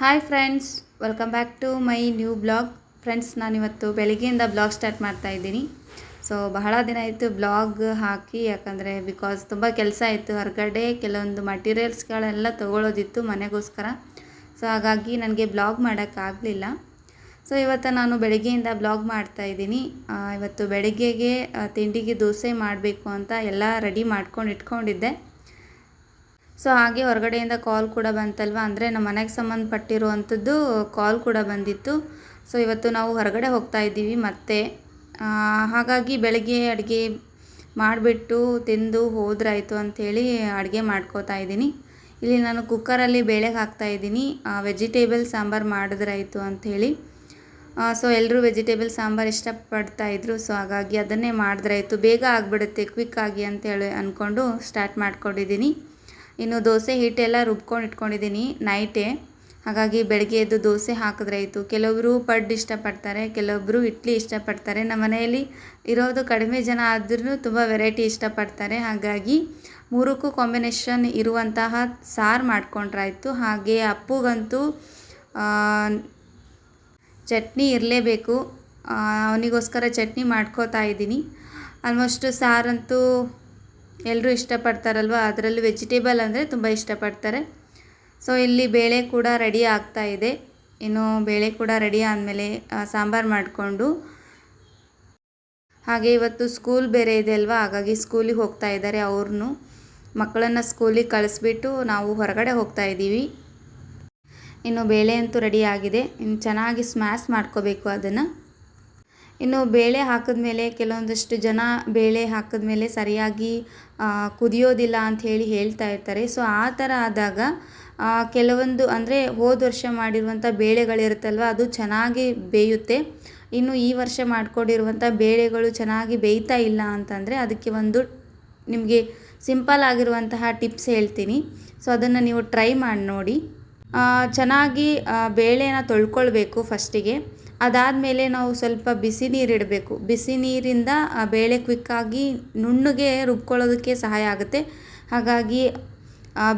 Hi friends welcome back to my new blog friends ನಾನಿವತ್ತು ಬೆಳಗ್ಗೆಯಿಂದ blog start ಮಾಡ್ತಾ ಇದ್ದೀನಿ. ಸೊ ಬಹಳ ದಿನ ಆಯಿತು ಬ್ಲಾಗ್ ಹಾಕಿ, ಯಾಕಂದರೆ ಬಿಕಾಸ್ ತುಂಬ ಕೆಲಸ ಇತ್ತು ಹೊರಗಡೆ ಕೆಲವೊಂದು ಮಟೀರಿಯಲ್ಸ್ಗಳೆಲ್ಲ ತೊಗೊಳೋದಿತ್ತು ಮನೆಗೋಸ್ಕರ. ಸೊ ಹಾಗಾಗಿ ನನಗೆ ಬ್ಲಾಗ್ ಮಾಡೋಕ್ಕಾಗಲಿಲ್ಲ ಸೊ ಇವತ್ತು ನಾನು ಬೆಳಗ್ಗೆಯಿಂದ ಬ್ಲಾಗ್ ಮಾಡ್ತಾ ಇದ್ದೀನಿ. ಇವತ್ತು ಬೆಳಗ್ಗೆಗೆ ತಿಂಡಿಗೆ ದೋಸೆ ಮಾಡಬೇಕು ಅಂತ ಎಲ್ಲ ರೆಡಿ ಮಾಡ್ಕೊಂಡು ಇಟ್ಕೊಂಡಿದ್ದೆ. ಸೊ ಹಾಗೆ ಹೊರಗಡೆಯಿಂದ ಕಾಲ್ ಕೂಡ ಬಂತಲ್ವ? ಅಂದರೆ ನಮ್ಮ ಮನೆಗೆ ಸಂಬಂಧಪಟ್ಟಿರುವಂಥದ್ದು ಕಾಲ್ ಕೂಡ ಬಂದಿತ್ತು. ಸೊ ಇವತ್ತು ನಾವು ಹೊರಗಡೆ ಹೋಗ್ತಾ ಇದ್ದೀವಿ ಮತ್ತೆ. ಹಾಗಾಗಿ ಬೆಳಗ್ಗೆ ಅಡುಗೆ ಮಾಡಿಬಿಟ್ಟು ತಿಂದು ಹೋದ್ರಾಯಿತು ಅಂಥೇಳಿ ಅಡುಗೆ ಮಾಡ್ಕೋತಾ ಇದ್ದೀನಿ. ಇಲ್ಲಿ ನಾನು ಕುಕ್ಕರಲ್ಲಿ ಬೇಳೆಗೆ ಹಾಕ್ತಾ ಇದ್ದೀನಿ. ವೆಜಿಟೇಬಲ್ ಸಾಂಬಾರು ಮಾಡಿದ್ರಾಯಿತು ಅಂಥೇಳಿ ಸೊ ಎಲ್ಲರೂ ವೆಜಿಟೇಬಲ್ ಸಾಂಬಾರು ಇಷ್ಟಪಡ್ತಾ ಇದ್ರು. ಸೊ ಹಾಗಾಗಿ ಅದನ್ನೇ ಮಾಡಿದ್ರಾಯಿತು. ಬೇಗ ಆಗಿಬಿಡುತ್ತೆ ಕ್ವಿಕ್ ಆಗಿ ಅಂತೇಳಿ ಅಂದ್ಕೊಂಡು ಸ್ಟಾರ್ಟ್ ಮಾಡ್ಕೊಂಡಿದ್ದೀನಿ. ಇನ್ನು ದೋಸೆ ಹಿಟ್ಟೆಲ್ಲ ರುಬ್ಕೊಂಡು ಇಟ್ಕೊಂಡಿದ್ದೀನಿ ನೈಟೇ ಹಾಗಾಗಿ ಬೆಳಗ್ಗೆ ಎದ್ದು ದೋಸೆ ಹಾಕಿದ್ರೆ ಆಯಿತು. ಕೆಲವರು ಪಡ್ಡು ಇಷ್ಟಪಡ್ತಾರೆ ಕೆಲವೊಬ್ಬರು ಇಡ್ಲಿ ಇಷ್ಟಪಡ್ತಾರೆ. ನಮ್ಮ ಮನೆಯಲ್ಲಿ ಇರೋದು ಕಡಿಮೆ ಜನ ಆದ್ರೂ ತುಂಬ ವೆರೈಟಿ ಇಷ್ಟಪಡ್ತಾರೆ. ಹಾಗಾಗಿ ಮೂರಕ್ಕೂ ಕಾಂಬಿನೇಷನ್ ಇರುವಂತಹ ಸಾರು ಮಾಡಿಕೊಂಡ್ರಾಯ್ತು ಹಾಗೆ ಅಪ್ಪುಗಂತೂ ಚಟ್ನಿ ಇರಲೇಬೇಕು. ಅವನಿಗೋಸ್ಕರ ಚಟ್ನಿ ಮಾಡ್ಕೋತಾ ಇದ್ದೀನಿ. ಆಲ್ಮೋಸ್ಟ್ ಸಾರಂತೂ ಎಲ್ಲರೂ ಇಷ್ಟಪಡ್ತಾರಲ್ವ? ಅದರಲ್ಲೂ ವೆಜಿಟೇಬಲ್ ಅಂದರೆ ತುಂಬ ಇಷ್ಟಪಡ್ತಾರೆ. ಸೊ ಇಲ್ಲಿ ಬೇಳೆ ಕೂಡ ರೆಡಿ ಆಗ್ತಾ ಇದೆ. ಇನ್ನು ಬೇಳೆ ಕೂಡ ರೆಡಿ ಆದಮೇಲೆ ಸಾಂಬಾರು ಮಾಡಿಕೊಂಡು. ಹಾಗೆ ಇವತ್ತು ಸ್ಕೂಲ್ ಬೇರೆ ಇದೆ ಅಲ್ವಾ? ಹಾಗಾಗಿ ಸ್ಕೂಲಿಗೆ ಹೋಗ್ತಾ ಇದ್ದಾರೆ ಅವ್ರನ್ನು ಮಕ್ಕಳನ್ನು ಸ್ಕೂಲಿಗೆ ಕಳಿಸ್ಬಿಟ್ಟು ನಾವು ಹೊರಗಡೆ ಹೋಗ್ತಾ ಇದ್ದೀವಿ. ಇನ್ನು ಬೇಳೆ ಅಂತೂ ರೆಡಿ ಆಗಿದೆ. ಇನ್ನು ಚೆನ್ನಾಗಿ ಸ್ಮ್ಯಾಶ್ ಮಾಡ್ಕೋಬೇಕು ಅದನ್ನು. ಇನ್ನು ಬೇಳೆ ಹಾಕಿದ ಮೇಲೆ ಕೆಲವೊಂದಷ್ಟು ಜನ ಬೇಳೆ ಹಾಕಿದ ಮೇಲೆ ಸರಿಯಾಗಿ ಕುದಿಯೋದಿಲ್ಲ ಅಂತ ಹೇಳಿ ಹೇಳ್ತಾ ಇರ್ತಾರೆ. ಸೊ ಆ ಥರ ಆದಾಗ ಕೆಲವೊಂದು ಅಂದರೆ ಹೋದ ವರ್ಷ ಮಾಡಿರುವಂಥ ಬೇಳೆಗಳಿರುತ್ತಲ್ವ, ಅದು ಚೆನ್ನಾಗಿ ಬೇಯುತ್ತೆ. ಇನ್ನು ಈ ವರ್ಷ ಮಾಡಿಕೊಂಡಿರುವಂಥ ಬೇಳೆಗಳು ಚೆನ್ನಾಗಿ ಬೇಯ್ತಾ ಇಲ್ಲ ಅಂತಂದರೆ ಅದಕ್ಕೆ ಒಂದು ನಿಮಗೆ ಸಿಂಪಲ್ ಆಗಿರುವಂತಹ ಟಿಪ್ಸ್ ಹೇಳ್ತೀನಿ. ಸೊ ಅದನ್ನು ನೀವು ಟ್ರೈ ಮಾಡಿ ನೋಡಿ. ಚೆನ್ನಾಗಿ ಬೇಳೆನ ತೊಳ್ಕೊಳ್ಬೇಕು ಫಸ್ಟಿಗೆ. ಅದಾದಮೇಲೆ ನಾವು ಸ್ವಲ್ಪ ಬಿಸಿ ನೀರು ಇಡಬೇಕು. ಬಿಸಿ ನೀರಿಂದ, ಆ, ಬೇಳೆ ಕ್ವಿಕ್ಕಾಗಿ ನುಣ್ಣಗೆ ರುಬ್ಕೊಳ್ಳೋದಕ್ಕೆ ಸಹಾಯ ಆಗುತ್ತೆ. ಹಾಗಾಗಿ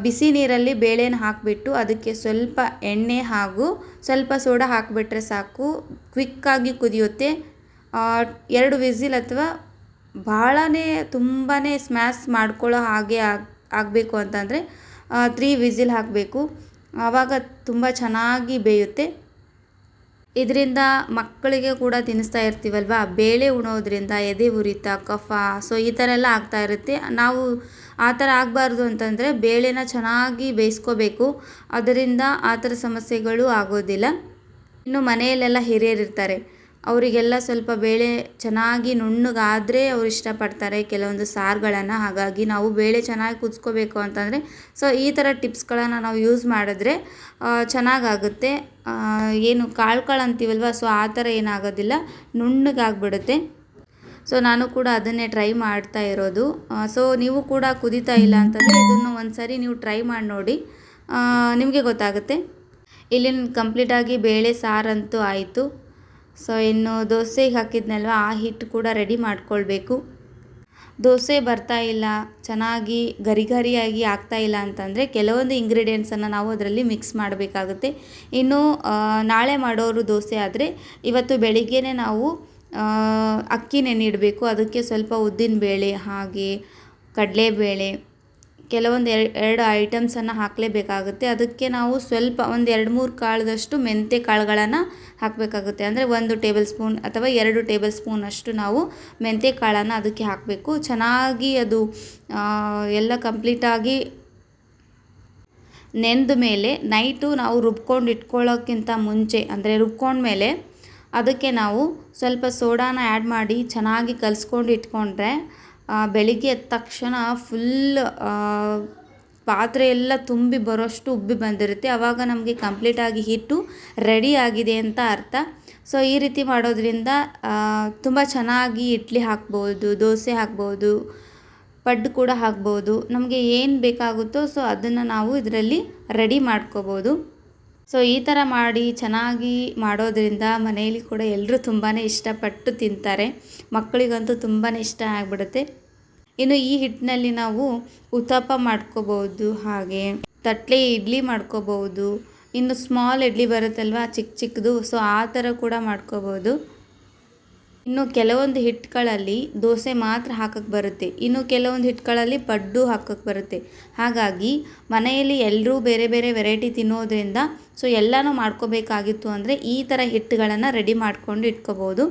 ಬಿಸಿ ನೀರಲ್ಲಿ ಬೇಳೆನ ಹಾಕಿಬಿಟ್ಟು ಅದಕ್ಕೆ ಸ್ವಲ್ಪ ಎಣ್ಣೆ ಹಾಗೂ ಸ್ವಲ್ಪ ಸೋಡಾ ಹಾಕಿಬಿಟ್ರೆ ಸಾಕು. ಕ್ವಿಕ್ಕಾಗಿ ಕುದಿಯುತ್ತೆ. ಎರಡು ವಿಸಿಲ್ ಅಥವಾ ಭಾಳನೇ ತುಂಬಾ ಸ್ಮ್ಯಾಶ್ ಮಾಡ್ಕೊಳ್ಳೋ ಹಾಗೆ ಆಗಬೇಕು ಅಂತಂದರೆ ತ್ರೀ ವಿಸಿಲ್ ಹಾಕಬೇಕು. ಆವಾಗ ತುಂಬ ಚೆನ್ನಾಗಿ ಬೇಯುತ್ತೆ. ಇದರಿಂದ ಮಕ್ಕಳಿಗೆ ಕೂಡ ತಿನ್ನಿಸ್ತಾ ಇರ್ತೀವಲ್ವ? ಬೇಳೆ ಉಣೋದ್ರಿಂದ ಎದೆ ಉರಿತ, ಕಫ ಸೊ ಈ ಥರ ಎಲ್ಲ ಆಗ್ತಾ ಇರುತ್ತೆ. ನಾವು ಆ ಥರ ಆಗಬಾರ್ದು ಅಂತಂದರೆ ಬೇಳೆನ ಚೆನ್ನಾಗಿ ಬೇಯಿಸ್ಕೋಬೇಕು. ಅದರಿಂದ ಆ ಥರ ಸಮಸ್ಯೆಗಳು ಆಗೋದಿಲ್ಲ. ಇನ್ನು ಮನೆಯಲ್ಲೆಲ್ಲ ಹಿರಿಯರಿರ್ತಾರೆ. ಅವರಿಗೆಲ್ಲ ಸ್ವಲ್ಪ ಬೇಳೆ ಚೆನ್ನಾಗಿ ನುಣ್ಣಗಾದರೆ ಅವ್ರು ಇಷ್ಟಪಡ್ತಾರೆ ಕೆಲವೊಂದು ಸಾರುಗಳನ್ನು. ಹಾಗಾಗಿ ನಾವು ಬೇಳೆ ಚೆನ್ನಾಗಿ ಕುದಿಸ್ಕೋಬೇಕು ಅಂತಂದರೆ ಸೊ ಈ ಥರ ಟಿಪ್ಸ್ಗಳನ್ನು ನಾವು ಯೂಸ್ ಮಾಡಿದ್ರೆ ಚೆನ್ನಾಗಾಗುತ್ತೆ. ಏನು ಏನು ಕಾಳು ಅಂತೀವಲ್ವ ಸೊ ಆ ಥರ ಏನಾಗೋದಿಲ್ಲ, ನುಣ್ಣಗಾಗ್ಬಿಡುತ್ತೆ. ಸೊ ನಾನು ಕೂಡ ಅದನ್ನೇ ಟ್ರೈ ಮಾಡ್ತಾ ಇರೋದು. ಸೊ ನೀವು ಕೂಡ ಕುದೀತಾ ಇಲ್ಲ ಅಂತಂದರೆ ಇದನ್ನು ಒಂದು ಸರಿ ನೀವು ಟ್ರೈ ಮಾಡಿ ನೋಡಿ. ನಿಮಗೆ ಗೊತ್ತಾಗುತ್ತೆ. ಇಲ್ಲಿ ಕಂಪ್ಲೀಟಾಗಿ ಬೇಳೆ ಸಾರಂತೂ ಆಯಿತು. ಸೊ ಇನ್ನು ದೋಸೆಗೆ ಹಾಕಿದ್ನಲ್ವ, ಆ ಹಿಟ್ಟು ಕೂಡ ರೆಡಿ ಮಾಡ್ಕೊಳ್ಬೇಕು. ದೋಸೆ ಬರ್ತಾ ಇಲ್ಲ, ಚೆನ್ನಾಗಿ ಗರಿ ಗರಿಯಾಗಿ ಆಗ್ತಾ ಇಲ್ಲ ಅಂತಂದರೆ ಕೆಲವೊಂದು ಇಂಗ್ರೀಡಿಯೆಂಟ್ಸನ್ನು ನಾವು ಅದರಲ್ಲಿ ಮಿಕ್ಸ್ ಮಾಡಬೇಕಾಗುತ್ತೆ. ಇನ್ನು ನಾಳೆ ಮಾಡೋರು ದೋಸೆ ಆದರೆ ಇವತ್ತು ಬೆಳಿಗ್ಗೆನೇ ನಾವು ಅಕ್ಕಿ ನೆನೆಯಿಡಬೇಕು ಅದಕ್ಕೆ ಸ್ವಲ್ಪ ಉದ್ದಿನ ಬೇಳೆ, ಹಾಗೆ ಕಡಲೆಬೇಳೆ ಕೆಲವೊಂದು ಎರಡು ಎರಡು ಐಟಮ್ಸನ್ನು ಹಾಕಲೇಬೇಕಾಗುತ್ತೆ. ಅದಕ್ಕೆ ನಾವು ಸ್ವಲ್ಪ ಒಂದು ಎರಡು ಮೂರು ಕಾಳದಷ್ಟು ಮೆಂತ್ಯ ಕಾಳುಗಳನ್ನು ಹಾಕಬೇಕಾಗುತ್ತೆ. ಅಂದರೆ ಒಂದು ಟೇಬಲ್ ಸ್ಪೂನ್ ಅಥವಾ ಎರಡು ಟೇಬಲ್ ಸ್ಪೂನಷ್ಟು ನಾವು ಮೆಂತ್ಯ ಕಾಳನ್ನು ಅದಕ್ಕೆ ಹಾಕಬೇಕು. ಚೆನ್ನಾಗಿ ಅದು ಎಲ್ಲ ಕಂಪ್ಲೀಟಾಗಿ ನೆಂದ ಮೇಲೆ ನೈಟು ನಾವು ರುಬ್ಕೊಂಡು ಇಟ್ಕೊಳ್ಳೋಕ್ಕಿಂತ ಮುಂಚೆ, ಅಂದರೆ ರುಬ್ಕೊಂಡ್ಮೇಲೆ ಅದಕ್ಕೆ ನಾವು ಸ್ವಲ್ಪ ಸೋಡಾನ ಆ್ಯಡ್ ಮಾಡಿ ಚೆನ್ನಾಗಿ ಕಲಿಸ್ಕೊಂಡು ಇಟ್ಕೊಂಡ್ರೆ ಬೆಳಿಗ್ಗೆ ಎದ್ದ ತಕ್ಷಣ ಫುಲ್ ಪಾತ್ರೆ ಎಲ್ಲ ತುಂಬಿ ಬರೋಷ್ಟು ಉಬ್ಬಿ ಬಂದಿರುತ್ತೆ. ಆವಾಗ ನಮಗೆ ಕಂಪ್ಲೀಟಾಗಿ ಹಿಟ್ಟು ರೆಡಿ ಆಗಿದೆ ಅಂತ ಅರ್ಥ. ಸೊ ಈ ರೀತಿ ಮಾಡೋದ್ರಿಂದ ತುಂಬ ಚೆನ್ನಾಗಿ ಇಡ್ಲಿ ಹಾಕ್ಬೋದು, ದೋಸೆ ಹಾಕ್ಬೋದು, ಪಡ್ಡು ಕೂಡ ಹಾಕ್ಬೋದು. ನಮಗೆ ಏನು ಬೇಕಾಗುತ್ತೋ ಸೊ ಅದನ್ನು ನಾವು ಇದರಲ್ಲಿ ರೆಡಿ ಮಾಡ್ಕೋಬೋದು. ಸೊ ಈ ಥರ ಮಾಡಿ ಚೆನ್ನಾಗಿ ಮಾಡೋದ್ರಿಂದ ಮನೆಯಲ್ಲಿ ಕೂಡ ಎಲ್ಲರೂ ತುಂಬಾ ಇಷ್ಟಪಟ್ಟು ತಿಂತಾರೆ. ಮಕ್ಕಳಿಗಂತೂ ತುಂಬಾ ಇಷ್ಟ ಆಗಿಬಿಡುತ್ತೆ. ಇನ್ನು ಈ ಹಿಟ್ಟಿನಲ್ಲಿ ನಾವು ಉತ್ತಪ್ಪ ಮಾಡ್ಕೋಬೋದು ಹಾಗೆ ತಟ್ಲೆ ಇಡ್ಲಿ ಮಾಡ್ಕೋಬೋದು ಇನ್ನು ಸ್ಮಾಲ್ ಇಡ್ಲಿ ಬರುತ್ತಲ್ವ ಚಿಕ್ಕ ಚಿಕ್ಕದು ಸೊ ಆ ಥರ ಕೂಡ ಮಾಡ್ಕೋಬೋದು ಇನ್ನು ಕೆಲವೊಂದು ಹಿಟ್ಟುಗಳಲ್ಲಿ ದೋಸೆ ಮಾತ್ರ ಹಾಕಕ್ಕೆ ಬರುತ್ತೆ. ಇನ್ನು ಕೆಲವೊಂದು ಹಿಟ್ಟುಗಳಲ್ಲಿ ಪಡ್ಡು ಹಾಕಕ್ಕೆ ಬರುತ್ತೆ. ಹಾಗಾಗಿ ಮನೆಯಲ್ಲಿ ಎಲ್ಲರೂ ಬೇರೆ ಬೇರೆ ವೆರೈಟಿ ತಿನ್ನೋದ್ರಿಂದ ಸೊ ಎಲ್ಲನೂ ಮಾಡ್ಕೋಬೇಕಾಗಿತ್ತು ಅಂದರೆ ಈ ಥರ ಹಿಟ್ಟುಗಳನ್ನು ರೆಡಿ ಮಾಡ್ಕೊಂಡು ಇಟ್ಕೋಬೋದು.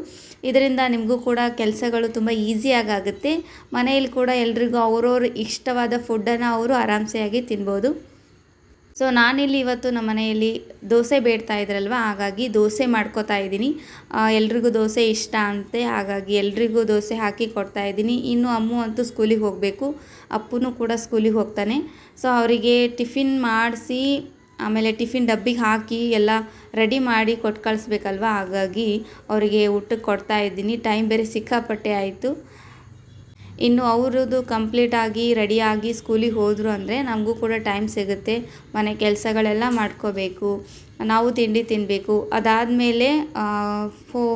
ಇದರಿಂದ ನಿಮಗೂ ಕೂಡ ಕೆಲಸಗಳು ತುಂಬ ಈಸಿಯಾಗಿ ಆಗುತ್ತೆ ಮನೆಯಲ್ಲಿ ಕೂಡ ಎಲ್ರಿಗೂ ಅವ್ರವ್ರ ಇಷ್ಟವಾದ ಫುಡ್ಡನ್ನು ಅವರು ಆರಾಮ್ಸೆಯಾಗಿ ತಿನ್ಬೋದು. ಸೊ ನಾನಿಲ್ಲಿ ಇವತ್ತು ನಮ್ಮ ಮನೆಯಲ್ಲಿ ದೋಸೆ ಬೇಡ್ತಾ ಇದ್ರಲ್ವ? ಹಾಗಾಗಿ ದೋಸೆ ಮಾಡ್ಕೋತಾ ಇದ್ದೀನಿ. ಎಲ್ರಿಗೂ ದೋಸೆ ಇಷ್ಟ ಅಂತೆ. ಹಾಗಾಗಿ ಎಲ್ರಿಗೂ ದೋಸೆ ಹಾಕಿ ಕೊಡ್ತಾ ಇದ್ದೀನಿ. ಇನ್ನು ಅಮ್ಮು ಅಂತೂ ಸ್ಕೂಲಿಗೆ ಹೋಗಬೇಕು. ಅಪ್ಪನೂ ಕೂಡ ಸ್ಕೂಲಿಗೆ ಹೋಗ್ತಾನೆ. ಸೊ ಅವರಿಗೆ ಟಿಫಿನ್ ಮಾಡಿಸಿ, ಆಮೇಲೆ ಟಿಫಿನ್ ಡಬ್ಬಿಗೆ ಹಾಕಿ ಎಲ್ಲ ರೆಡಿ ಮಾಡಿ ಕೊಟ್ಟು ಕಳಿಸ್ಬೇಕಲ್ವ? ಹಾಗಾಗಿ ಅವರಿಗೆ ಊಟಕ್ಕೆ ಕೊಡ್ತಾ ಇದ್ದೀನಿ. ಟೈಮ್ ಬೇರೆ ಸಿಕ್ಕಾಪಟ್ಟೆ ಆಯಿತು. ಇನ್ನು ಅವ್ರದ್ದು ಕಂಪ್ಲೀಟಾಗಿ ರೆಡಿಯಾಗಿ ಸ್ಕೂಲಿಗೆ ಹೋದರು ಅಂದರೆ ನಮಗೂ ಕೂಡ ಟೈಮ್ ಸಿಗುತ್ತೆ. ಮನೆ ಕೆಲಸಗಳೆಲ್ಲ ಮಾಡ್ಕೋಬೇಕು. ನಾವು ತಿಂಡಿ ತಿನ್ನಬೇಕು ಅದಾದಮೇಲೆ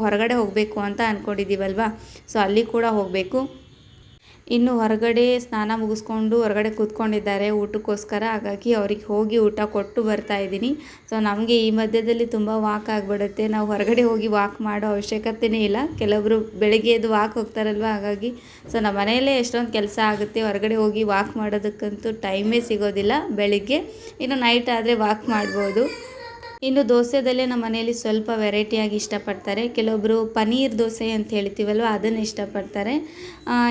ಹೊರಗಡೆ ಹೋಗಬೇಕು ಅಂತ ಅಂದ್ಕೊಂಡಿದ್ದೀವಲ್ವಾ ಸೊ ಅಲ್ಲಿ ಕೂಡ ಹೋಗಬೇಕು. ಇನ್ನು ಹೊರಗಡೆ ಸ್ನಾನ ಮುಗಿಸ್ಕೊಂಡು ಹೊರಗಡೆ ಕೂತ್ಕೊಂಡಿದ್ದಾರೆ. ಊಟಕ್ಕೋಸ್ಕರ ಹಾಗಾಗಿ ಅವ್ರಿಗೆ ಹೋಗಿ ಊಟ ಕೊಟ್ಟು ಬರ್ತಾ ಇದ್ದೀನಿ. ಸೊ ನಮಗೆ ಈ ಮಧ್ಯದಲ್ಲಿ ತುಂಬ ವಾಕ್ ಆಗಿಬಿಡುತ್ತೆ. ನಾವು ಹೊರಗಡೆ ಹೋಗಿ ವಾಕ್ ಮಾಡೋ ಅವಶ್ಯಕತೆಯೇ ಇಲ್ಲ. ಕೆಲವೊಬ್ಬರು ಬೆಳಗ್ಗೆ ಎದ್ದು ವಾಕ್ ಹೋಗ್ತಾರಲ್ವ? ಹಾಗಾಗಿ ಸೊ ನಮ್ಮ ಮನೆಯಲ್ಲೇ ಎಷ್ಟೊಂದು ಕೆಲಸ ಆಗುತ್ತೆ. ಹೊರಗಡೆ ಹೋಗಿ ವಾಕ್ ಮಾಡೋದಕ್ಕಂತೂ ಟೈಮೇ ಸಿಗೋದಿಲ್ಲ. ಬೆಳಿಗ್ಗೆ, ಇನ್ನು ನೈಟ್ ಆದರೆ ವಾಕ್ ಮಾಡ್ಬೋದು. ಇನ್ನು ದೋಸೆದಲ್ಲೇ ನಮ್ಮ ಮನೆಯಲ್ಲಿ ಸ್ವಲ್ಪ ವೆರೈಟಿಯಾಗಿ ಇಷ್ಟಪಡ್ತಾರೆ. ಕೆಲವೊಬ್ಬರು ಪನೀರ್ ದೋಸೆ ಅಂತ ಹೇಳ್ತೀವಲ್ವ, ಅದನ್ನು ಇಷ್ಟಪಡ್ತಾರೆ.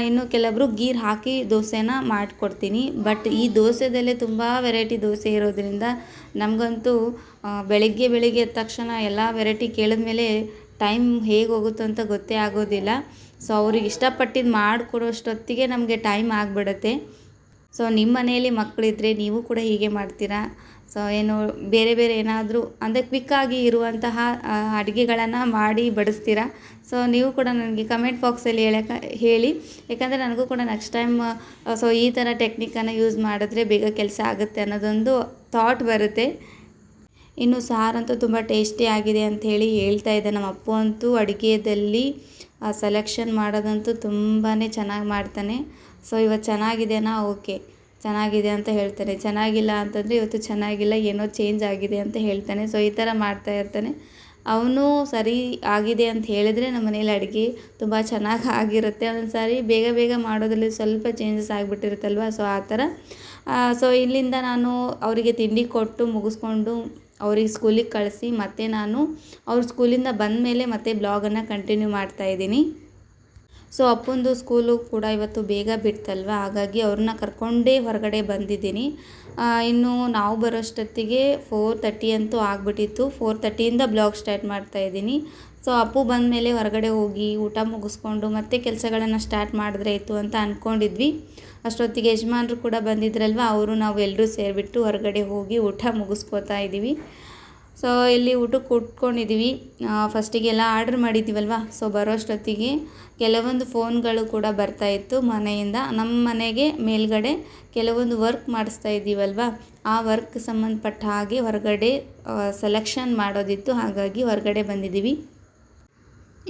ಇನ್ನು ಕೆಲವೊಬ್ಬರು ಗೀರ್ ಹಾಕಿ ದೋಸೆನ ಮಾಡಿಕೊಡ್ತೀನಿ. ಬಟ್ ಈ ದೋಸೆದಲ್ಲೇ ತುಂಬ ವೆರೈಟಿ ದೋಸೆ ಇರೋದ್ರಿಂದ ನಮಗಂತೂ ಬೆಳಿಗ್ಗೆ ಬೆಳಿಗ್ಗೆ ಎದ್ದ ತಕ್ಷಣ ಎಲ್ಲ ವೆರೈಟಿ ಕೇಳಿದ್ಮೇಲೆ ಟೈಮ್ ಹೇಗೆ ಹೋಗುತ್ತೋ ಅಂತ ಗೊತ್ತೇ ಆಗೋದಿಲ್ಲ. ಸೊ ಅವ್ರಿಗೆ ಇಷ್ಟಪಟ್ಟಿದ್ದು ಮಾಡಿಕೊಡೋಷ್ಟೊತ್ತಿಗೆ ನಮಗೆ ಟೈಮ್ ಆಗಿಬಿಡುತ್ತೆ. ಸೊ ನಿಮ್ಮ ಮನೆಯಲ್ಲಿ ಮಕ್ಕಳಿದ್ರೆ ನೀವು ಕೂಡ ಹೀಗೆ ಮಾಡ್ತೀರಾ? ಸೊ ಏನು ಬೇರೆ ಬೇರೆ ಏನಾದರೂ, ಅಂದರೆ ಕ್ವಿಕ್ಕಾಗಿ ಇರುವಂತಹ ಅಡುಗೆಗಳನ್ನು ಮಾಡಿ ಬಡಿಸ್ತೀರಾ? ಸೊ ನೀವು ಕೂಡ ನನಗೆ ಕಮೆಂಟ್ ಬಾಕ್ಸಲ್ಲಿ ಹೇಳಕ್ಕೆ ಹೇಳಿ. ಯಾಕಂದರೆ ನನಗೂ ಕೂಡ ನೆಕ್ಸ್ಟ್ ಟೈಮ್ ಸೊ ಈ ಥರ ಟೆಕ್ನಿಕನ್ನು ಯೂಸ್ ಮಾಡಿದ್ರೆ ಬೇಗ ಕೆಲಸ ಆಗುತ್ತೆ ಅನ್ನೋದೊಂದು ಥಾಟ್ ಬರುತ್ತೆ. ಇನ್ನು ಸಾರಂತೂ ತುಂಬ ಟೇಸ್ಟಿ ಆಗಿದೆ ಅಂಥೇಳಿ ಹೇಳ್ತಾ ಇದ್ದೆ. ನಮ್ಮ ಅಪ್ಪು ಅಂತೂ ಅಡುಗೆಯಲ್ಲಿ ಸೆಲೆಕ್ಷನ್ ಮಾಡೋದಂತೂ ತುಂಬಾ ಚೆನ್ನಾಗಿ ಮಾಡ್ತಾನೆ. ಸೊ ಇವತ್ತು ಚೆನ್ನಾಗಿದೆಯಾ ಓಕೆ ಚೆನ್ನಾಗಿದೆ ಅಂತ ಹೇಳ್ತಾನೆ. ಚೆನ್ನಾಗಿಲ್ಲ ಅಂತಂದರೆ ಇವತ್ತು ಚೆನ್ನಾಗಿಲ್ಲ, ಏನೋ ಚೇಂಜ್ ಆಗಿದೆ ಅಂತ ಹೇಳ್ತಾನೆ. ಸೊ ಈ ಥರ ಮಾಡ್ತಾ ಇರ್ತಾನೆ. ಅವನು ಸರಿ ಆಗಿದೆ ಅಂತ ಹೇಳಿದರೆ ನಮ್ಮ ಮನೇಲಿ ಅಡುಗೆ ತುಂಬ ಚೆನ್ನಾಗಿ ಆಗಿರುತ್ತೆ. ಒಂದೊಂದು ಸಾರಿ ಬೇಗ ಬೇಗ ಮಾಡೋದ್ರಲ್ಲಿ ಸ್ವಲ್ಪ ಚೇಂಜಸ್ ಆಗಿಬಿಟ್ಟಿರುತ್ತಲ್ವ? ಸೊ ಆ ಥರ ಸೊ ಇಲ್ಲಿಂದ ನಾನು ಅವರಿಗೆ ತಿಂಡಿ ಕೊಟ್ಟು ಮುಗಿಸ್ಕೊಂಡು ಅವ್ರಿಗೆ ಸ್ಕೂಲಿಗೆ ಕಳಿಸಿ ಮತ್ತೆ ನಾನು ಅವ್ರ ಸ್ಕೂಲಿಂದ ಬಂದ ಮೇಲೆ ಮತ್ತೆ ಬ್ಲಾಗನ್ನು ಕಂಟಿನ್ಯೂ ಮಾಡ್ತಾಯಿದ್ದೀನಿ ಸೊ ಅಪ್ಪಂದು ಸ್ಕೂಲು ಕೂಡ ಇವತ್ತು ಬೇಗ ಬಿಡ್ತಲ್ವ? ಹಾಗಾಗಿ ಅವ್ರನ್ನ ಕರ್ಕೊಂಡೇ ಹೊರಗಡೆ ಬಂದಿದ್ದೀನಿ. ಇನ್ನು ನಾವು ಬರೋಷ್ಟೊತ್ತಿಗೆ ಫೋರ್ ತರ್ಟಿ ಅಂತೂ ಆಗಿಬಿಟ್ಟಿತ್ತು. ಫೋರ್ ತರ್ಟಿಯಿಂದ ಬ್ಲಾಗ್ ಸ್ಟಾರ್ಟ್ ಮಾಡ್ತಾ ಇದ್ದೀನಿ. ಸೊ ಅಪ್ಪು ಬಂದ ಮೇಲೆ ಹೊರಗಡೆ ಹೋಗಿ ಊಟ ಮುಗಿಸ್ಕೊಂಡು ಮತ್ತೆ ಕೆಲಸಗಳನ್ನು ಸ್ಟಾರ್ಟ್ ಮಾಡಿದ್ರೆ ಇತ್ತು ಅಂತ ಅಂದ್ಕೊಂಡಿದ್ವಿ ಅಷ್ಟೊತ್ತಿಗೆ ಯಜಮಾನ್ರು ಕೂಡ ಬಂದಿದ್ರಲ್ವ? ಅವರು ನಾವು ಎಲ್ಲರೂ ಸೇರಿಬಿಟ್ಟು ಹೊರಗಡೆ ಹೋಗಿ ಊಟ ಮುಗಿಸ್ಕೋತಾ ಇದ್ದೀವಿ. ಸೊ ಇಲ್ಲಿ ಊಟಕ್ಕೆ ಕೂತ್ಕೊಂಡಿದ್ದೀವಿ ಫಸ್ಟಿಗೆಲ್ಲ ಆರ್ಡ್ರ್ ಮಾಡಿದ್ದೀವಲ್ವ ಸೊ ಬರೋಷ್ಟೊತ್ತಿಗೆ ಕೆಲವೊಂದು ಫೋನ್ಗಳು ಕೂಡ ಬರ್ತಾಯಿತ್ತು ಮನೆಯಿಂದ. ನಮ್ಮ ಮನೆಗೆ ಮೇಲ್ಗಡೆ ಕೆಲವೊಂದು ವರ್ಕ್ ಮಾಡಿಸ್ತಾ ಇದ್ದೀವಲ್ವ? ಆ ವರ್ಕ್ ಸಂಬಂಧಪಟ್ಟ ಹಾಗೆ ಹೊರಗಡೆ ಸೆಲೆಕ್ಷನ್ ಮಾಡೋದಿತ್ತು. ಹಾಗಾಗಿ ಹೊರಗಡೆ ಬಂದಿದ್ದೀವಿ.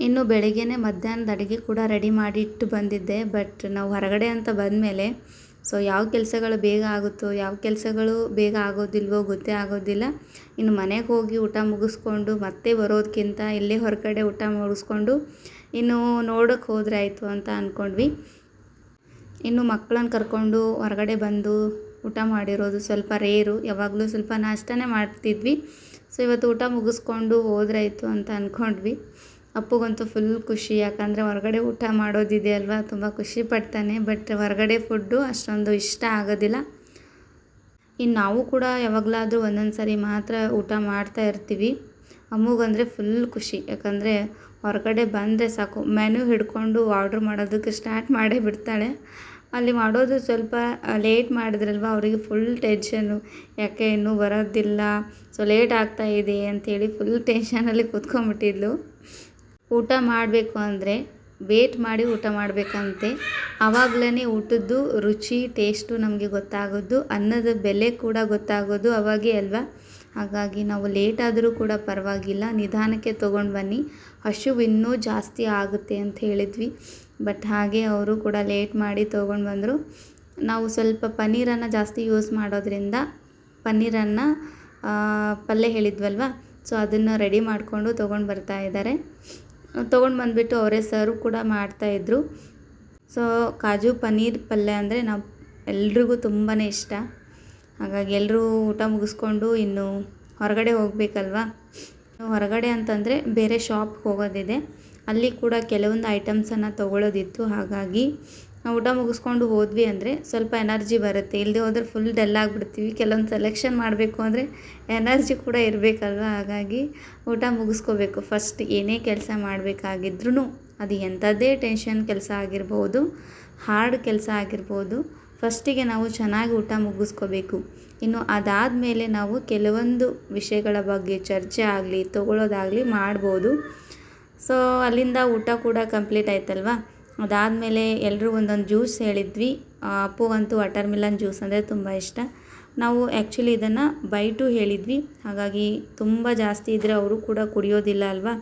ಇನ್ನು ಬೆಳಿಗ್ಗೆನೇ ಮಧ್ಯಾಹ್ನದ ಅಡುಗೆ ಕೂಡ ರೆಡಿ ಮಾಡಿಟ್ಟು ಬಂದಿದ್ದೆ. ಬಟ್ ನಾವು ಹೊರಗಡೆ ಅಂತ ಬಂದಮೇಲೆ ಸೊ ಯಾವ ಕೆಲಸಗಳು ಬೇಗ ಆಗುತ್ತೋ, ಯಾವ ಕೆಲಸಗಳು ಬೇಗ ಆಗೋದಿಲ್ವೋ ಗೊತ್ತೇ ಆಗೋದಿಲ್ಲ. ಇನ್ನು ಮನೆಗೆ ಹೋಗಿ ಊಟ ಮುಗಿಸ್ಕೊಂಡು ಮತ್ತೆ ಬರೋದಕ್ಕಿಂತ ಇಲ್ಲೇ ಹೊರಗಡೆ ಊಟ ಮುಗಿಸ್ಕೊಂಡು ಇನ್ನು ನೋಡೋಕ್ಕೆ ಹೋದರೆ ಆಯಿತು ಅಂತ ಅಂದ್ಕೊಂಡ್ವಿ ಇನ್ನು ಮಕ್ಕಳನ್ನ ಕರ್ಕೊಂಡು ಹೊರಗಡೆ ಬಂದು ಊಟ ಮಾಡಿರೋದು ಸ್ವಲ್ಪ ರೇರು, ಯಾವಾಗಲೂ ಸ್ವಲ್ಪ ನಾಷ್ಟನೇ ಮಾಡ್ತಿದ್ವಿ. ಸೊ ಇವತ್ತು ಊಟ ಮುಗಿಸ್ಕೊಂಡು ಹೋದ್ರಾಯಿತು ಅಂತ ಅಂದ್ಕೊಂಡ್ವಿ ಅಪ್ಪಗಂತೂ ಫುಲ್ ಖುಷಿ. ಯಾಕಂದರೆ ಹೊರಗಡೆ ಊಟ ಮಾಡೋದಿದೆ ಅಲ್ವಾ? ತುಂಬ ಖುಷಿ ಪಡ್ತಾನೆ. ಬಟ್ ಹೊರಗಡೆ ಫುಡ್ಡು ಅಷ್ಟೊಂದು ಇಷ್ಟ ಆಗೋದಿಲ್ಲ. ಇನ್ನು ನಾವು ಕೂಡ ಯಾವಾಗಲಾದರೂ ಒಂದೊಂದು ಸಾರಿ ಮಾತ್ರ ಊಟ ಮಾಡ್ತಾ ಇರ್ತೀವಿ. ಅಮ್ಮಗಂದರೆ ಫುಲ್ ಖುಷಿ. ಯಾಕಂದರೆ ಹೊರಗಡೆ ಬಂದರೆ ಸಾಕು. ಮೆನು ಹಿಡ್ಕೊಂಡು ಆರ್ಡ್ರ್ ಮಾಡೋದಕ್ಕೆ ಸ್ಟಾರ್ಟ್ ಮಾಡೇ ಬಿಡ್ತಾಳೆ. ಅಲ್ಲಿ ಮಾಡೋದು ಸ್ವಲ್ಪ ಲೇಟ್ ಮಾಡಿದ್ರಲ್ವ? ಅವರಿಗೆ ಫುಲ್ ಟೆನ್ಷನ್ನು ಯಾಕೆ ಇನ್ನೂ ಬರೋದಿಲ್ಲ? ಸೊ ಲೇಟ್ ಆಗ್ತಾ ಇದೆ ಅಂಥೇಳಿ ಫುಲ್ ಟೆನ್ಷನಲ್ಲಿ ಕೂತ್ಕೊಂಡ್ಬಿಟ್ಟಿದ್ಲು. ಊಟ ಮಾಡಬೇಕು ಅಂದರೆ ವೇಟ್ ಮಾಡಿ ಊಟ ಮಾಡಬೇಕಂತೆ. ಆವಾಗಲೇ ಊಟದ್ದು ರುಚಿ ಟೇಸ್ಟು ನಮಗೆ ಗೊತ್ತಾಗೋದು. ಅನ್ನದ ಬೆಲೆ ಕೂಡ ಗೊತ್ತಾಗೋದು ಅವಾಗೇ ಅಲ್ವಾ? ಹಾಗಾಗಿ ನಾವು ಲೇಟ್ ಆದರೂ ಕೂಡ ಪರವಾಗಿಲ್ಲ. ನಿಧಾನಕ್ಕೆ ತೊಗೊಂಡು ಬನ್ನಿ. ಹಸಿವು ಇನ್ನೂ ಜಾಸ್ತಿ ಆಗುತ್ತೆ ಅಂತ ಹೇಳಿದ್ವಿ. ಬಟ್ ಹಾಗೆ ಅವರು ಕೂಡ ಲೇಟ್ ಮಾಡಿ ತೊಗೊಂಡು ಬಂದರು. ನಾವು ಸ್ವಲ್ಪ ಪನ್ನೀರನ್ನು ಜಾಸ್ತಿ ಯೂಸ್ ಮಾಡೋದ್ರಿಂದ ಪನ್ನೀರನ್ನು ಪಲ್ಯ ಹೇಳಿದ್ವಲ್ವ? ಸೊ ಅದನ್ನು ರೆಡಿ ಮಾಡಿಕೊಂಡು ತೊಗೊಂಡು ಬರ್ತಾ ಇದ್ದಾರೆ ತೊಗೊಂಡು ಬಂದುಬಿಟ್ಟು ಅವರೇ ಸರ್ವ್ ಕೂಡ ಮಾಡ್ತಾಯಿದ್ರು ಸೊ ಕಾಜು ಪನ್ನೀರ್ ಪಲ್ಯ ಅಂದರೆ ನಾವು ಎಲ್ರಿಗೂ ತುಂಬಾ ಇಷ್ಟ. ಹಾಗಾಗಿ ಎಲ್ಲರೂ ಊಟ ಮುಗಿಸ್ಕೊಂಡು ಇನ್ನು ಹೊರಗಡೆ ಹೋಗಬೇಕಲ್ವಾ? ಹೊರಗಡೆ ಅಂತಂದರೆ ಬೇರೆ ಶಾಪ್ಗೆ ಹೋಗೋದಿದೆ. ಅಲ್ಲಿ ಕೂಡ ಕೆಲವೊಂದು ಐಟಮ್ಸನ್ನು ತೊಗೊಳ್ಳೋದಿತ್ತು ಹಾಗಾಗಿ ನಾವು ಊಟ ಮುಗಿಸ್ಕೊಂಡು ಹೋದ್ವಿ ಅಂದರೆ ಸ್ವಲ್ಪ ಎನರ್ಜಿ ಬರುತ್ತೆ. ಇಲ್ಲದೆ ಹೋದ್ರೆ ಫುಲ್ ಡಲ್ ಆಗಿಬಿಡ್ತೀವಿ. ಕೆಲವೊಂದು ಸೆಲೆಕ್ಷನ್ ಮಾಡಬೇಕು ಅಂದರೆ ಎನರ್ಜಿ ಕೂಡ ಇರಬೇಕಲ್ವ? ಹಾಗಾಗಿ ಊಟ ಮುಗಿಸ್ಕೋಬೇಕು. ಫಸ್ಟ್ ಏನೇ ಕೆಲಸ ಮಾಡಬೇಕಾಗಿದ್ರೂ ಅದು ಎಂಥದ್ದೇ ಟೆನ್ಷನ್ ಕೆಲಸ ಆಗಿರ್ಬೋದು ಹಾರ್ಡ್ ಕೆಲಸ ಆಗಿರ್ಬೋದು ಫಸ್ಟಿಗೆ ನಾವು ಚೆನ್ನಾಗಿ ಊಟ ಮುಗಿಸ್ಕೋಬೇಕು. ಇನ್ನು ಅದಾದ ಮೇಲೆ ನಾವು ಕೆಲವೊಂದು ವಿಷಯಗಳ ಬಗ್ಗೆ ಚರ್ಚೆ ಆಗಲಿ, ತಗೊಳ್ಳೋದಾಗಲಿ ಮಾಡ್ಬೋದು. ಸೊ ಅಲ್ಲಿಂದ ಊಟ ಕೂಡ ಕಂಪ್ಲೀಟ್ ಆಯ್ತಲ್ವ? ಅದಾದಮೇಲೆ ಎಲ್ಲರೂ ಒಂದೊಂದು ಜ್ಯೂಸ್ ಹೇಳಿದ್ವಿ. ಅಪ್ಪುಗಂತೂ ವಾಟರ್ ಮಿಲನ್ ಜ್ಯೂಸ್ ಅಂದರೆ ತುಂಬ ಇಷ್ಟ. ನಾವು ಆ್ಯಕ್ಚುಲಿ ಇದನ್ನು ಬೈಟು ಹೇಳಿದ್ವಿ. ಹಾಗಾಗಿ ತುಂಬ ಜಾಸ್ತಿ ಇದ್ದರೆ ಅವರು ಕೂಡ ಕುಡಿಯೋದಿಲ್ಲ ಅಲ್ವಾ?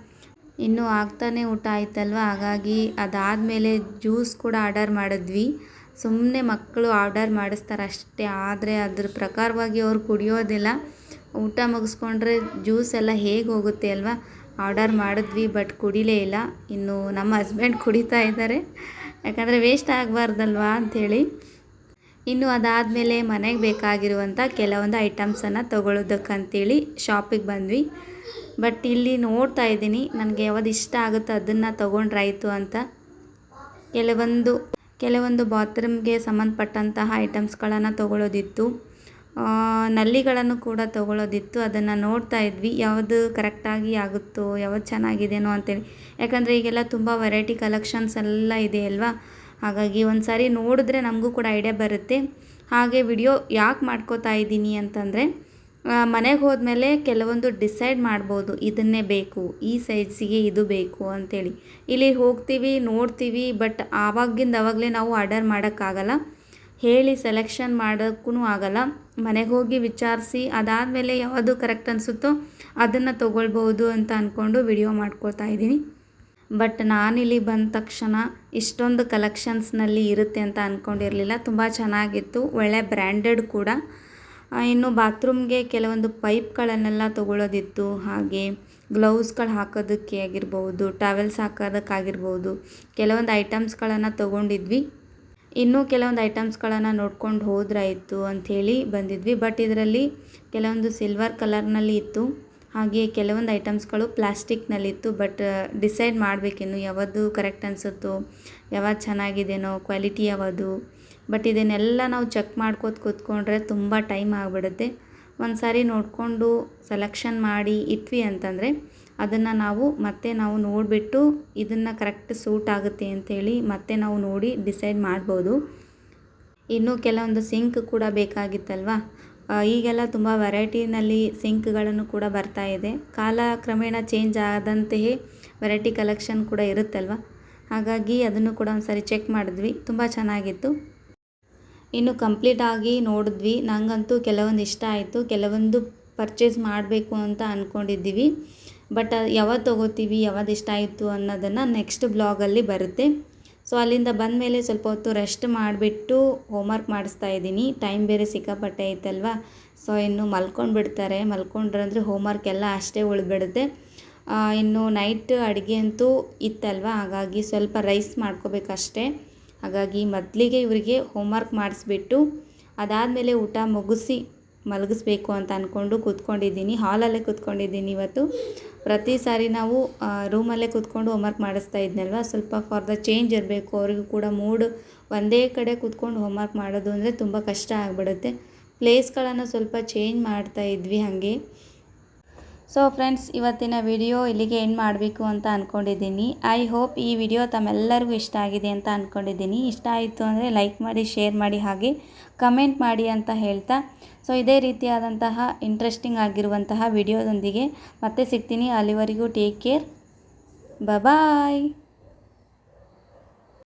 ಇನ್ನೂ ಆಗ್ತಾನೆ ಊಟ ಆಯ್ತಲ್ವ? ಹಾಗಾಗಿ ಅದಾದಮೇಲೆ ಜ್ಯೂಸ್ ಕೂಡ ಆರ್ಡರ್ ಮಾಡಿದ್ವಿ. ಸುಮ್ಮನೆ ಮಕ್ಕಳು ಆರ್ಡರ್ ಮಾಡಿಸ್ತಾರೆ ಅಷ್ಟೇ. ಆದರೆ ಅದ್ರ ಪ್ರಕಾರವಾಗಿ ಅವರು ಕುಡಿಯೋದಿಲ್ಲ. ಊಟ ಮುಗಿಸ್ಕೊಂಡ್ರೆ ಜ್ಯೂಸ್ ಎಲ್ಲ ಹೇಗೆ ಹೋಗುತ್ತೆ ಅಲ್ವಾ? ಆರ್ಡರ್ ಮಾಡಿದ್ವಿ, ಬಟ್ ಕುಡಿಲೇ ಇಲ್ಲ. ಇನ್ನು ನಮ್ಮ ಹಸ್ಬೆಂಡ್ ಕುಡಿತಾ ಇದ್ದಾರೆ. ಯಾಕಂದರೆ ವೇಸ್ಟ್ ಆಗಬಾರ್ದಲ್ವಾ ಅಂಥೇಳಿ ಇನ್ನು ಅದಾದಮೇಲೆ ಮನೆಗೆ ಬೇಕಾಗಿರುವಂಥ ಕೆಲವೊಂದು ಐಟಮ್ಸನ್ನು ತೊಗೊಳೋದಕ್ಕಂತೇಳಿ ಶಾಪಿಗೆ ಬಂದ್ವಿ. ಬಟ್ ಇಲ್ಲಿ ನೋಡ್ತಾ ಇದ್ದೀನಿ, ನನಗೆ ಯಾವ್ದು ಇಷ್ಟ ಆಗುತ್ತೋ ಅದನ್ನು ತೊಗೊಂಡ್ರಾಯಿತು ಅಂತ. ಕೆಲವೊಂದು ಕೆಲವೊಂದು ಬಾತ್ರೂಮ್ಗೆ ಸಂಬಂಧಪಟ್ಟಂತಹ ಐಟಮ್ಸ್ಗಳನ್ನು ತೊಗೊಳ್ಳೋದಿತ್ತು ನಲ್ಲಿಗಳನ್ನು ಕೂಡ ತಗೊಳ್ಳೋದಿತ್ತು ಅದನ್ನು ನೋಡ್ತಾ ಇದ್ವಿ. ಯಾವುದು ಕರೆಕ್ಟಾಗಿ ಆಗುತ್ತೋ, ಯಾವುದು ಚೆನ್ನಾಗಿದೆಯೋ ಅಂತೇಳಿ. ಯಾಕಂದರೆ ಈಗೆಲ್ಲ ತುಂಬ ವೆರೈಟಿ ಕಲೆಕ್ಷನ್ಸ್ ಎಲ್ಲ ಇದೆ ಅಲ್ವಾ? ಹಾಗಾಗಿ ಒಂದು ಸಾರಿ ನೋಡಿದ್ರೆ ನಮಗೂ ಕೂಡ ಐಡಿಯಾ ಬರುತ್ತೆ. ಹಾಗೆ ವಿಡಿಯೋ ಯಾಕೆ ಮಾಡ್ಕೋತಾ ಇದ್ದೀನಿ ಅಂತಂದರೆ ಮನೆಗೆ ಹೋದ್ಮೇಲೆ ಕೆಲವೊಂದು ಡಿಸೈಡ್ ಮಾಡ್ಬೋದು. ಇದನ್ನೇ ಬೇಕು, ಈ ಸೈಜ್ಸಿಗೆ ಇದು ಬೇಕು ಅಂತೇಳಿ. ಇಲ್ಲಿ ಹೋಗ್ತೀವಿ, ನೋಡ್ತೀವಿ ಬಟ್ ಆವಾಗಿಂದ ಆವಾಗಲೇ ನಾವು ಆರ್ಡರ್ ಮಾಡೋಕ್ಕಾಗಲ್ಲ. ಹೇಳಿ ಸೆಲೆಕ್ಷನ್ ಮಾಡೋಕ್ಕೂ ಆಗಲ್ಲ. ಮನೆಗೆ ಹೋಗಿ ವಿಚಾರಿಸಿ, ಅದಾದಮೇಲೆ ಯಾವುದು ಕರೆಕ್ಟ್ ಅನಿಸುತ್ತೋ ಅದನ್ನು ತೊಗೊಳ್ಬೋದು ಅಂತ ಅಂದ್ಕೊಂಡು ವಿಡಿಯೋ ಮಾಡ್ಕೊಳ್ತಾ ಇದ್ದೀನಿ. ಬಟ್ ನಾನಿಲ್ಲಿ ಬಂದ ತಕ್ಷಣ ಇಷ್ಟೊಂದು ಕಲೆಕ್ಷನ್ಸ್ನಲ್ಲಿ ಇರುತ್ತೆ ಅಂತ ಅಂದ್ಕೊಂಡಿರಲಿಲ್ಲ ತುಂಬ ಚೆನ್ನಾಗಿತ್ತು. ಒಳ್ಳೆ ಬ್ರ್ಯಾಂಡೆಡ್ ಕೂಡ. ಇನ್ನು ಬಾತ್ರೂಮ್ಗೆ ಕೆಲವೊಂದು ಪೈಪ್ಗಳನ್ನೆಲ್ಲ ತೊಗೊಳೋದಿತ್ತು. ಹಾಗೆ ಗ್ಲೌಸ್ಗಳು ಹಾಕೋದಕ್ಕೆ ಆಗಿರ್ಬೋದು ಟವೆಲ್ಸ್ ಹಾಕೋದಕ್ಕಾಗಿರ್ಬೋದು, ಕೆಲವೊಂದು ಐಟಮ್ಸ್ಗಳನ್ನು ತೊಗೊಂಡಿದ್ವಿ. ಇನ್ನೂ ಕೆಲವೊಂದು ಐಟಮ್ಸ್ಗಳನ್ನು ನೋಡ್ಕೊಂಡು ಹೋದ್ರಾಯಿತು ಅಂಥೇಳಿ ಬಂದಿದ್ವಿ. ಬಟ್ ಇದರಲ್ಲಿ ಕೆಲವೊಂದು ಸಿಲ್ವರ್ ಕಲರ್ನಲ್ಲಿ ಇತ್ತು. ಹಾಗೆ ಕೆಲವೊಂದು ಐಟಮ್ಸ್ಗಳು ಪ್ಲಾಸ್ಟಿಕ್ನಲ್ಲಿತ್ತು ಬಟ್ ಡಿಸೈಡ್ ಮಾಡಬೇಕಿನ್ನು ಯಾವುದು ಕರೆಕ್ಟ್ ಅನಿಸುತ್ತೋ, ಯಾವುದು ಚೆನ್ನಾಗಿದೆಯೋ ಕ್ವಾಲಿಟಿ ಯಾವುದು. ಬಟ್ ಇದನ್ನೆಲ್ಲ ನಾವು ಚೆಕ್ ಮಾಡ್ಕೋತ ಕೂತ್ಕೊಂಡ್ರೆ ತುಂಬ ಟೈಮ್ ಆಗಿಬಿಡುತ್ತೆ. ಒಂದು ಸಾರಿ ನೋಡಿಕೊಂಡು ಸೆಲೆಕ್ಷನ್ ಮಾಡಿ ಇಟ್ವಿ ಅಂತಂದರೆ ಅದನ್ನು ನಾವು ಮತ್ತೆ ನಾವು ನೋಡಿಬಿಟ್ಟು ಇದನ್ನು ಕರೆಕ್ಟ್ ಸೂಟ್ ಆಗುತ್ತೆ ಅಂಥೇಳಿ ಮತ್ತೆ ನಾವು ನೋಡಿ ಡಿಸೈಡ್ ಮಾಡ್ಬೋದು. ಇನ್ನು ಕೆಲವೊಂದು ಸಿಂಕ್ ಕೂಡ ಬೇಕಾಗಿತ್ತಲ್ವ? ಈಗೆಲ್ಲ ತುಂಬ ವೆರೈಟಿನಲ್ಲಿ ಸಿಂಕ್ಗಳನ್ನು ಕೂಡ ಬರ್ತಾ ಇದೆ. ಕಾಲ ಕ್ರಮೇಣ ಚೇಂಜ್ ಆದಂತೆಯೇ ವೆರೈಟಿ ಕಲೆಕ್ಷನ್ ಕೂಡ ಇರುತ್ತಲ್ವ? ಹಾಗಾಗಿ ಅದನ್ನು ಕೂಡ ಒಂದು ಚೆಕ್ ಮಾಡಿದ್ವಿ. ತುಂಬ ಚೆನ್ನಾಗಿತ್ತು. ಇನ್ನು ಕಂಪ್ಲೀಟಾಗಿ ನೋಡಿದ್ವಿ. ನನಗಂತೂ ಕೆಲವೊಂದು ಇಷ್ಟ ಆಯಿತು. ಕೆಲವೊಂದು ಪರ್ಚೇಸ್ ಮಾಡಬೇಕು ಅಂತ ಅಂದ್ಕೊಂಡಿದ್ದೀವಿ ಬಟ್ ಯಾವಾಗ ತೊಗೋತೀವಿ ಯಾವಾಗ ಇಷ್ಟ ಆಯಿತು ಅನ್ನೋದನ್ನು ನೆಕ್ಸ್ಟ್ ಬ್ಲಾಗಲ್ಲಿ ಬರುತ್ತೆ. ಸೊ ಅಲ್ಲಿಂದ ಬಂದ ಮೇಲೆ ಸ್ವಲ್ಪ ಹೊತ್ತು ರೆಸ್ಟ್ ಮಾಡಿಬಿಟ್ಟು ಹೋಮ್ವರ್ಕ್ ಮಾಡಿಸ್ತಾ ಇದ್ದೀನಿ. ಟೈಮ್ ಬೇರೆ ಸಿಕ್ಕಾಪಟ್ಟೆ ಐತಲ್ವ? ಸೊ ಇನ್ನು ಮಲ್ಕೊಂಡು ಬಿಡ್ತಾರೆ. ಮಲ್ಕೊಂಡ್ರಂದ್ರೆ ಹೋಮ್ವರ್ಕ್ ಎಲ್ಲ ಅಷ್ಟೇ ಉಳಿದ್ಬಿಡುತ್ತೆ ಇನ್ನು ನೈಟ್ ಅಡುಗೆ ಅಂತೂ ಇತ್ತಲ್ವ? ಹಾಗಾಗಿ ಸ್ವಲ್ಪ ರೈಸ್ ಮಾಡ್ಕೋಬೇಕಷ್ಟೇ ಹಾಗಾಗಿ ಮೊದಲಿಗೆ ಇವರಿಗೆ ಹೋಮ್ವರ್ಕ್ ಮಾಡಿಸ್ಬಿಟ್ಟು ಅದಾದಮೇಲೆ ಊಟ ಮುಗಿಸಿ ಮಲಗಿಸ್ಬೇಕು ಅಂತ ಅಂದ್ಕೊಂಡು ಕೂತ್ಕೊಂಡಿದ್ದೀನಿ. ಹಾಲಲ್ಲೇ ಕೂತ್ಕೊಂಡಿದ್ದೀನಿ ಇವತ್ತು. ಪ್ರತಿ ಸಾರಿ ನಾವು ರೂಮಲ್ಲೇ ಕೂತ್ಕೊಂಡು ಹೋಮ್ವರ್ಕ್ ಮಾಡಿಸ್ತಾ ಇದ್ನಲ್ವ? ಸ್ವಲ್ಪ ಫಾರ್ ದ ಚೇಂಜ್ ಇರಬೇಕು. ಅವರಿಗೂ ಕೂಡ ಮೂಡ್ ಒಂದೇ ಕಡೆ ಕೂತ್ಕೊಂಡು ಹೋಮ್ವರ್ಕ್ ಮಾಡೋದು ಅಂದರೆ ತುಂಬ ಕಷ್ಟ ಆಗಿಬಿಡುತ್ತೆ. ಪ್ಲೇಸ್ಗಳನ್ನು ಸ್ವಲ್ಪ ಚೇಂಜ್ ಮಾಡ್ತಾ ಇದ್ವಿ ಹಾಗೆ. ಸೊ ಫ್ರೆಂಡ್ಸ್ ಇವತ್ತಿನ ವಿಡಿಯೋ ಇಲ್ಲಿಗೆ ಎಂಡ್ ಮಾಡಬೇಕು ಅಂತ ಅಂದ್ಕೊಂಡಿದ್ದೀನಿ ಐ ಹೋಪ್ ಈ ವಿಡಿಯೋ ತಮ್ಮೆಲ್ಲರಿಗೂ ಇಷ್ಟ ಆಗಿದೆ ಅಂತ ಅಂದ್ಕೊಂಡಿದ್ದೀನಿ ಇಷ್ಟ ಆಯಿತು ಅಂದರೆ ಲೈಕ್ ಮಾಡಿ ಶೇರ್ ಮಾಡಿ ಹಾಗೆ ಕಮೆಂಟ್ ಮಾಡಿ ಅಂತ ಹೇಳ್ತಾ ಸೊ ಇದೇ ರೀತಿಯಾದಂತಹ ಇಂಟ್ರೆಸ್ಟಿಂಗ್ ಆಗಿರುವಂತಹ ವಿಡಿಯೋದೊಂದಿಗೆ ಮತ್ತೆ ಸಿಗ್ತೀನಿ. ಅಲ್ಲಿವರೆಗೂ ಟೇಕ್ ಕೇರ್ ಬಾಯ್